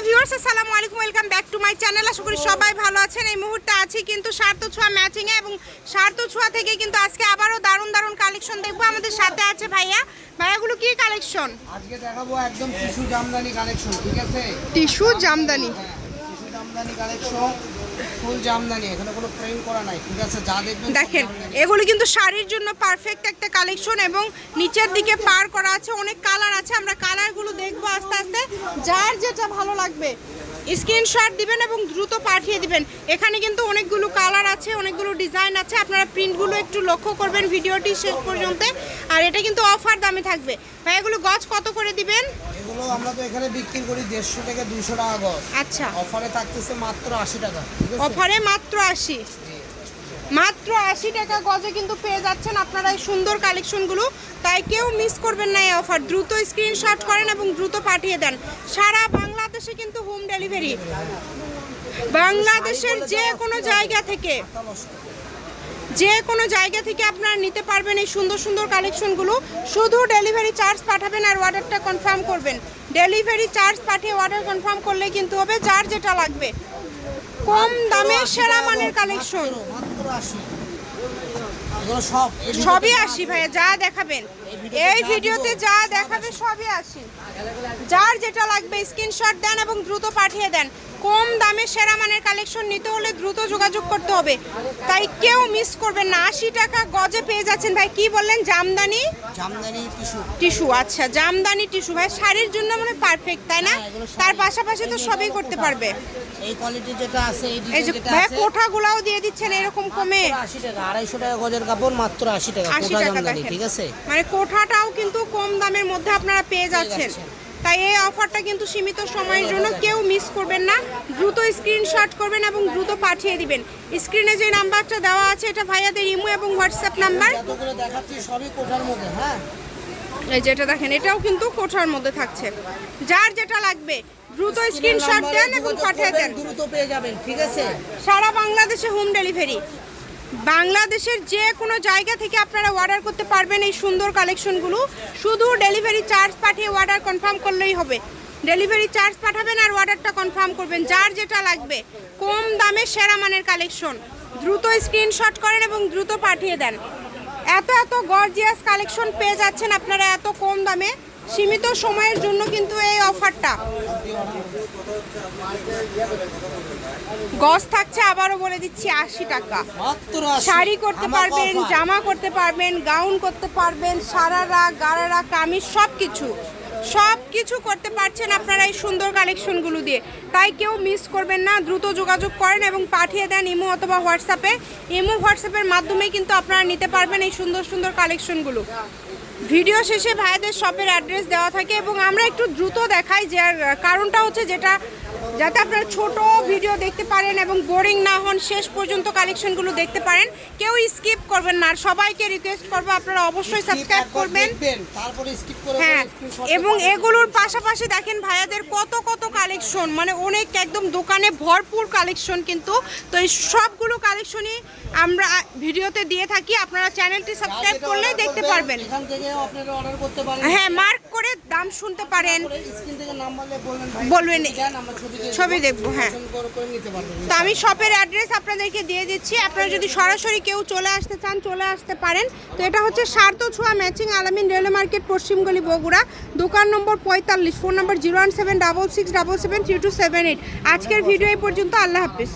Hello viewers আসসালামু আলাইকুম welcome back to my channel. আশা করি সবাই ভালো আছেন। এই মুহূর্তে আছি কিন্তু সার্থ ছোঁয়া ম্যাচিংয়ে এবং সার্থ ছোঁয়া থেকে কিন্তু আজকে আবারও দারুণ দারুণ কালেকশন দেখব আমাদের সাথে আছে ভাইয়া। ভাইয়াগুলো কি কালেকশন আজকে দেখাবো একদম টিস্যু জামদানি কালেকশন ঠিক আছে? টিস্যু জামদানি। হ্যাঁ tissue jamdani collection full jamdani এখানে কোনো প্রিন্ট করা নাই ঠিক আছে? যা দেখবেন দেখেন এগুলো কিন্তু শাড়ির জন্য পারফেক্ট একটা কালেকশন এবং নিচের দিকে পার করা আছে অনেক কালার আছে। আমরা কালারগুলো দেখব আস্তে আস্তে। যার যেটা ভালো লাগবে স্ক্রিনশট দিবেন এবং দ্রুত পাঠিয়ে দিবেন। এখানে কিন্তু অনেকগুলো কালার আছে অনেকগুলো ডিজাইন আছে। আপনারা প্রিন্টগুলো একটু লক্ষ্য করবেন ভিডিওটি শেষ পর্যন্ত। আর এটা কিন্তু অফার দামে থাকবে। ভাই এগুলো গজ কত করে দিবেন? এগুলো আমরা তো এখানে বিক্রি করি দেড়শো থেকে দুশো টাকা গজ। আচ্ছা। অফারে থাকতেছে মাত্র আশি টাকা অফারে মাত্র আশি। মাত্র আশি টাকা গজে কিন্তু পেয়ে যাচ্ছেন আপনারা এই সুন্দর কালেকশনগুলো। তাই কেউ মিস করবেন না এই অফার। দ্রুত স্ক্রিনশট করেন এবং দ্রুত পাঠিয়ে দেন। সারা বাংলাদেশে কিন্তু হোম ডেলিভারি বাংলাদেশের যে কোনো জায়গা থেকে। যে কোনো জায়গা থেকে আপনারা নিতে পারবেন এই সুন্দর সুন্দর কালেকশনগুলো। শুধু ডেলিভারি চার্জ পাঠাবেন আর অর্ডারটা কনফার্ম করবেন। ডেলিভারি চার্জ পাঠিয়ে অর্ডার কনফার্ম করলে কিন্তু হবে যার যেটা লাগবে। কম দামে সেরা মানের কালেকশন মাত্র আশি এগুলো সব এই সবই আসি ভাইয়া যা দেখাবেন। এই ভিডিওতে যা দেখাবে সবই আসি। যার যেটা লাগবে স্ক্রিনশট দেন এবং দ্রুত পাঠিয়ে দেন। কম দামে সেরা মানের কালেকশন নিতে হলে দ্রুত যোগাযোগ করতে হবে। তাই কেউ মিস করবেন না। আশি টাকা গজে পেয়ে যাচ্ছেন ভাই। কি বললেন? জামদানি? জামদানি টিস্যু টিস্যু আচ্ছা। জামদানি টিস্যু ভাই শাড়ির জন্য মানে পারফেক্ট তাই না? হ্যাঁ। তার পাশাপাশি তো সবই করতে পারবে। এই কোয়ালিটি যেটা আছে এই এই যে যেটা ভাই আছে কোঠাগুলাও দিয়ে দিচ্ছেন এরকম কমে? আশি টাকা আড়াইশো টাকা গজের কাপড় মাত্র আশি টাকা আশি কোটা টাকা জামদানি দেখেন। ঠিক আছে? মানে কোঠাটাও কিন্তু কম দামের মধ্যে আপনারা পেয়ে যাচ্ছেন। যাচ্ছেন। তাই এই অফারটা কিন্তু সীমিত সময়ের জন্য কেউ মিস করবেন না। দ্রুত স্ক্রিনশট করবেন এবং দ্রুত পাঠিয়ে দিবেন। স্ক্রিনে যে নাম্বারটা দেওয়া আছে এটা ভাইয়াদের ইমো এবং হোয়াটসঅ্যাপ নাম্বার। যতগুলো দেখাচ্ছি সবই কোঠার মধ্যে হ্যাঁ? এই যেটা দেখেন এটাও কিন্তু কোঠার মধ্যে থাকছে। যার যেটা লাগবে দ্রুত স্ক্রিনশট দেন এবং পাঠিয়ে দেন। দ্রুত পেয়ে যাবেন ঠিক আছে? সারা বাংলাদেশে হোম ডেলিভারি। বাংলাদেশের যে কোনো জায়গা থেকে আপনারা অর্ডার করতে পারবেন এই সুন্দর কালেকশনগুলো শুধু ডেলিভারি চার্জ পাঠিয়ে অর্ডার কনফার্ম করলেই হবে। ডেলিভারি চার্জ পাঠাবেন আর অর্ডারটা কনফার্ম করবেন যার যেটা লাগবে। কম দামে সেরা মানের কালেকশন দ্রুত স্ক্রিনশট করেন এবং দ্রুত পাঠিয়ে দেন। এত এত গর্জিয়াস কালেকশন পেয়ে যাচ্ছেন আপনারা এত কম দামে। সীমিত সময়ের জন্য কিন্তু এই অফারটা। গজ থাকছে আবারও বলে দিচ্ছি আশি টাকা। শাড়ি করতে পারবেন জামা করতে পারবেন গাউন করতে পারবেন সারারা গারারা কামিজ সব কিছু সব কিছু করতে পারছেন আপনারা এই সুন্দর কালেকশনগুলো দিয়ে। তাই কেউ মিস করবেন না দ্রুত যোগাযোগ করেন এবং পাঠিয়ে দেন ইমো অথবা হোয়াটসঅ্যাপে। ইমো হোয়াটসঅ্যাপের মাধ্যমে কিন্তু আপনারা নিতে পারবেন এই সুন্দর সুন্দর কালেকশনগুলো। ভিডিও শেষে ভাইদের শপের অ্যাড্রেস দেওয়া থাকে এবং আমরা একটু দ্রুত দেখাই যে কারণটা হচ্ছে যেটা যাতে আপনারা ছোট ভিডিও দেখতে পারেন এবং বোরিং না হন শেষ পর্যন্ত কালেকশনগুলো দেখতে পারেন। কেউ স্কিপ করবেন না। আর সবাইকে রিকোয়েস্ট করব আপনারা অবশ্যই সাবস্ক্রাইব করবেন। হ্যাঁ এবং এগুলোর পাশাপাশি দেখেন ভাইয়াদের কত কত কালেকশন মানে অনেক একদম দোকানে ভরপুর কালেকশন কিন্তু। তো এই সবগুলো কালেকশনই আমরা ভিডিওতে দিয়ে থাকি। আপনারা চ্যানেলটি সাবস্ক্রাইব যেটা করলেই দেখতে পারবেন। হ্যাঁ মার্ক দাম শুনতে পারেন। বলবেন ছবি। দেখব, হ্যাঁ। তো আমি শপের অ্যাড্রেস আপনাদেরকে দিয়ে দিচ্ছি। আপনারা যদি সরাসরি কেউ চলে আসতে চান চলে আসতে পারেন। তো এটা হচ্ছে সার্থ ছোঁয়া ম্যাচিং আলামিন রেলওয়ে মার্কেট পশ্চিমগলি বগুড়া দোকান নম্বর পঁয়তাল্লিশ phone number zero one seven double six double seven three two seven eight আজকের ভিডিও এই পর্যন্ত আল্লাহ হাফিজ।